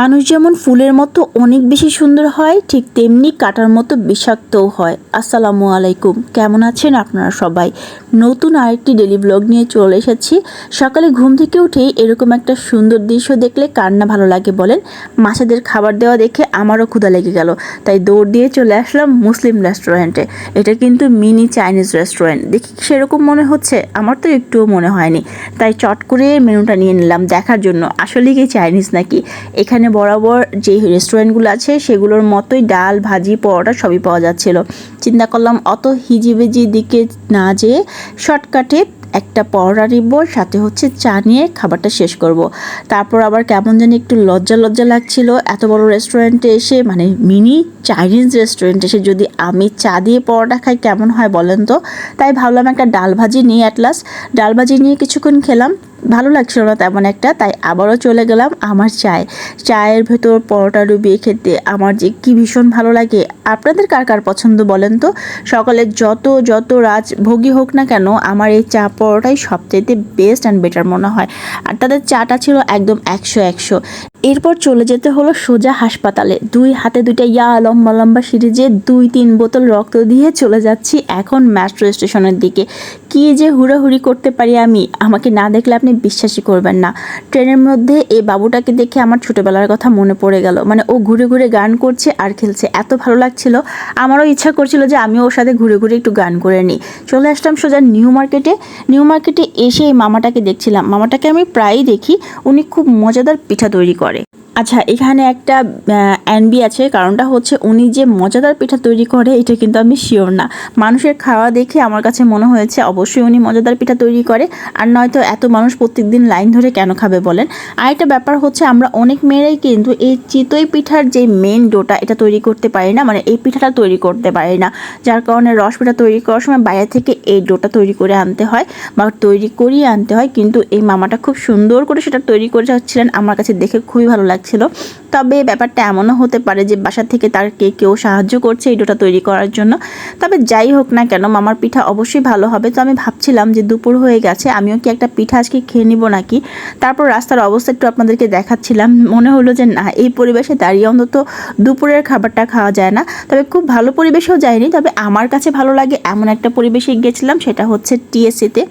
মানুষ যেমন ফুলের মতো অনেক বেশি সুন্দর হয়, ঠিক তেমনি কাটার মতো বিষাক্তও হয়। আসসালামু আলাইকুম। কেমন আছেন আপনারা সবাই? নতুন আরেকটি ডেলি ব্লগ নিয়ে চলে এসেছি। সকালে ঘুম থেকে উঠেই এরকম একটা সুন্দর দৃশ্য দেখলে কার না ভালো লাগে বলেন? মাছেদের খাবার দেওয়া দেখে আমারও ক্ষুধা লেগে গেল। তাই দৌড় দিয়ে চলে আসলাম মুসলিম রেস্টুরেন্টে এটা কিন্তু মিনি চাইনিজ রেস্টুরেন্ট দেখি সেরকম মনে হচ্ছে? আমার তো একটুও মনে হয়নি। তাই চট করে মেনুটা নিয়ে নিলাম দেখার জন্য। আসলে কি চাইনিজ নাকি? এখানে বরাবর যে রেস্টুরেন্টগুলো আছে, সেগুলোর মতোই ডাল, ভাজি, পরোটা সবই পাওয়া যাচ্ছিল। চিন্তা করলাম, অত হিজিবিজি দিকে না যেয়ে শর্টকাটে একটা পরোটা নিব, সাথে হচ্ছে চা নিয়ে খাবারটা শেষ করব। তারপর আবার কেমন জানি একটু লজ্জা লজ্জা লাগছিল। এত বড় রেস্টুরেন্টে এসে মানে মিনি চাইনিজ রেস্টুরেন্টে এসে যদি আমি চা দিয়ে পরোটা খাই কেমন হয় বলেন তো? তাই ভাবলাম একটা ডাল ভাজি নিয়ে অ্যাটলাস ডাল ভাজি নিয়ে কিছুক্ষণ খেলাম ভালো লাগছিল না তেমন একটা, তাই আবারও চলে গেলাম আমার চায়। চায়ের ভেতর পরোটা ডুবিয়ে খেতে আমার যে কি ভীষণ ভালো লাগে। আপনাদের কার কার পছন্দ বলেন তো? সকালে যত যত রাজ ভোগী হোক না কেন, আমার এই চা পরোটাই সবচেয়ে বেস্ট অ্যান্ড বেটার মনে হয়। আর তাদের চাটা ছিল একদম একশো একশো। এরপর চলে যেতে হলো সোজা হাসপাতালে। দুই হাতে দুইটা ইয়া লম্বা লম্বা সিরিজে দুই তিন বোতল রক্ত দিয়ে চলে যাচ্ছি এখন মেট্রো স্টেশনের দিকে। কি যে হুড়াহুড়ি করতে পারি আমি, আমাকে না দেখলে আপনি বিশ্বাসই করবেন না। ট্রেনের মধ্যে এই বাবুটাকে দেখে আমার ছোটোবেলার কথা মনে পড়ে গেল। মানে ও ঘুরে ঘুরে গান করছে আর খেলছে। এত ভালো লাগছিল। আমারও ইচ্ছা করছিল যে আমি ওর সাথে ঘুরে ঘুরে একটু গান করে নিই। চলে আসলাম সোজা নিউ মার্কেটে। নিউ মার্কেটে এসে এই মামাটাকে দেখছিলাম। মামাটাকে আমি প্রায়ই দেখি। উনি খুব মজাদার পিঠা তৈরি করে। আচ্ছা এখানে একটা অ্যানবি আছে। কারণটা হচ্ছে উনি যে মজাদার পিঠা তৈরি করে, এটা কিন্তু আমি শিওর না। মানুষের খাওয়া দেখে আমার কাছে মনে হয়েছে, অবশ্যই উনি মজাদার পিঠা তৈরি করে। আর নয়তো এত মানুষ প্রত্যেকদিন লাইন ধরে কেন খাবে বলেন? আরেকটা ব্যাপার হচ্ছে, আমরা অনেক মেয়েরাই কিন্তু এই চিতই পিঠার যে মেন ডোটা, এটা তৈরি করতে পারি না। মানে এই পিঠাটা তৈরি করতে পারি না। যার কারণে রস পিঠা তৈরি করার সময় বাইরে থেকে এই ডোটা তৈরি করে আনতে হয় বা তৈরি করিয়ে আনতে হয়। কিন্তু এই মামাটা খুব সুন্দর করে সেটা তৈরি করে যাচ্ছিলেন। আমার কাছে দেখে খুবই ভালো লাগছিল তবে ব্যাপারটা এমনও হতে পারে যে বাসা থেকে তার কে কেউ সাহায্য করছে এই ডোটা তৈরি করার জন্য। তবে যাই হোক না কেন, মামার পিঠা অবশ্যই ভালো হবে। তো আমি ভাবছিলাম যে দুপুর হয়ে গেছে, আমিও কি একটা পিঠা আজকে খেয়ে নিব নাকি? তারপর রাস্তার অবস্থা একটু আপনাদেরকে দেখাচ্ছিলাম। মনে হলো যে না, এই পরিবেশে দাঁড়িয়ে অন্তত দুপুরের খাবারটা খাওয়া যায় না। তবে খুব ভালো পরিবেশেও যায়নি, তবে আমার কাছে ভালো লাগে এমন একটা পরিবেশে গেছিলাম সেটা হচ্ছে টিএসসিতে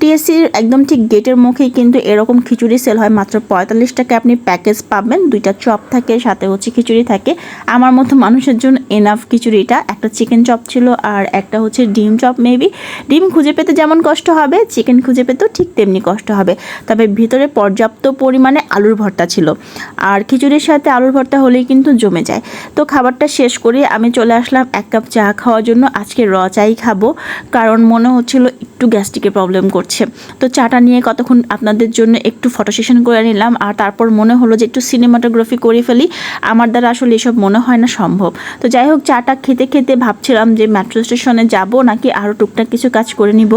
টিএসসির একদম ঠিক গেটের মুখেই কিন্তু এরকম খিচুড়ি সেল হয়। মাত্র পঁয়তাল্লিশ টাকা আপনি প্যাকেজ পাবেন, দুইটা চপ থাকে, সাথে হচ্ছে খিচুড়ি থাকে। আমার মতো মানুষের জন্য এনাফ খিচুড়িটা। একটা চিকেন চপ ছিল আর একটা হচ্ছে ডিম চপ মেবি ডিম খুঁজে পেতে যেমন কষ্ট হবে চিকেন খুঁজে পেতেও ঠিক তেমনি কষ্ট হবে। তবে ভিতরে পর্যাপ্ত পরিমাণে আলুর ভর্তা ছিল। আর খিচুড়ির সাথে আলুর ভর্তা হলেই কিন্তু জমে যায়। তো খাবারটা শেষ করে আমি চলে আসলাম এক কাপ চা খাওয়ার জন্য। আজকে র চাই খাব, কারণ মনে হচ্ছিল একটু গ্যাস্ট্রিকের প্রবলেম করছে। তো চাটা নিয়ে কতক্ষণ আপনাদের জন্য একটু ফটো সেশন করে নিলাম। আর তারপর মনে হলো যে একটু সিনেমাটোগ্রাফি করে। ফেলি। আমার দ্বারা আসলে এসব মনে হয় না সম্ভব। তো যাই হোক চাটা খেতে খেতে ভাবছিলাম যে মেট্রো স্টেশনে যাব নাকি আরও টুকটাক কিছু কাজ করে নিব।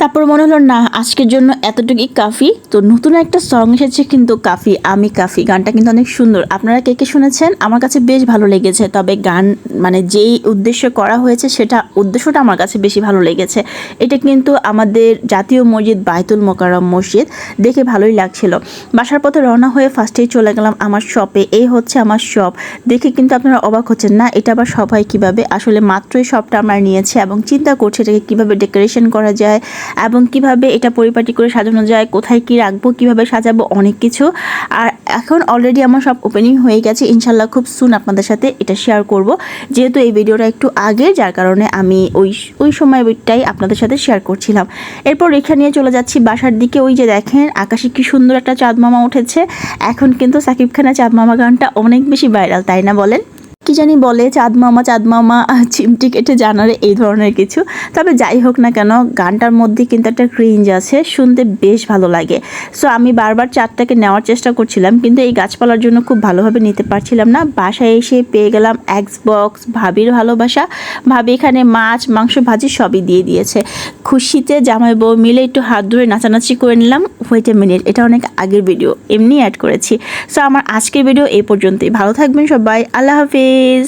তারপর মনে হলো, না, আজকের জন্য এতটুকুই কাফি। তো নতুন একটা সং এসেছে কিন্তু কাফি, আমি কাফি। গানটা কিন্তু অনেক সুন্দর। আপনারা কে কে শুনেছেন? আমার কাছে বেশ ভালো লেগেছে। তবে গান মানে যেই উদ্দেশ্য করা হয়েছে, সেটা উদ্দেশ্যটা আমার কাছে বেশি ভালো লেগেছে। এটা কিন্তু আমাদের জাতীয় মসজিদ বায়তুল মোকারম মসজিদ। দেখে ভালোই লাগছিল। বাসার পথে রওনা হয়ে ফার্স্টেই চলে গেলাম আমার শপে এই হচ্ছে আমার শপ দেখে কিন্তু আপনারা অবাক হচ্ছেন, না, এটা আবার সবাই কীভাবে? আসলে মাত্রই শপটা আমরা নিয়েছি এবং চিন্তা করছি এটাকে কীভাবে ডেকোরেশন করা যায়। এবং কীভাবে এটা পরিপাটি করে সাজানো যায়, কোথায় কি রাখব, কীভাবে সাজাবো, অনেক কিছু। আর এখন অলরেডি আমার সব ওপেনিং হয়ে গেছে ইনশাল্লাহ খুব সুন আপনাদের সাথে এটা শেয়ার করব। যেহেতু এই ভিডিওটা একটু আগে, যার কারণে আমি ওই ওই সময়টাই আপনাদের সাথে শেয়ার করছিলাম। এরপর রেখা নিয়ে চলে যাচ্ছি বাসার দিকে, ওই যে দেখেন, আকাশে কি সুন্দর একটা চাঁদ মামা উঠেছে। এখন কিন্তু সাকিব খানের চাঁদ মামা গানটা অনেক বেশি ভাইরাল তাই না বলেন? জানি বলে চাঁদ মামা চাঁদ মামা চিমটি কেটে জানারে এই ধরনের কিছু। তবে যাই হোক না কেন, গানটার মধ্যে কিন্তু একটা ক্রিঞ্জ আছে, শুনতে বেশ ভালো লাগে। সো আমি বারবার চাঁদটাকে নেওয়ার চেষ্টা করছিলাম, কিন্তু এই গাছপালার জন্য খুব ভালোভাবে নিতে পারছিলাম না। বাসায় এসে পেয়ে গেলাম এক্স বক্স ভাবির ভালোবাসা। ভাবি এখানে মাছ, মাংস, ভাজি সবই দিয়ে দিয়েছে। খুশিতে জামাই বউ মিলে একটু হাত ধরে নাচানাচি করে নিলাম। A minute. এটা অনেক আগের ভিডিও এমনি অ্যাড করেছি। সো আমার আজকের ভিডিও এই পর্যন্তই। ভালো থাকবেন সবাই। আল্লাহ হাফিজ।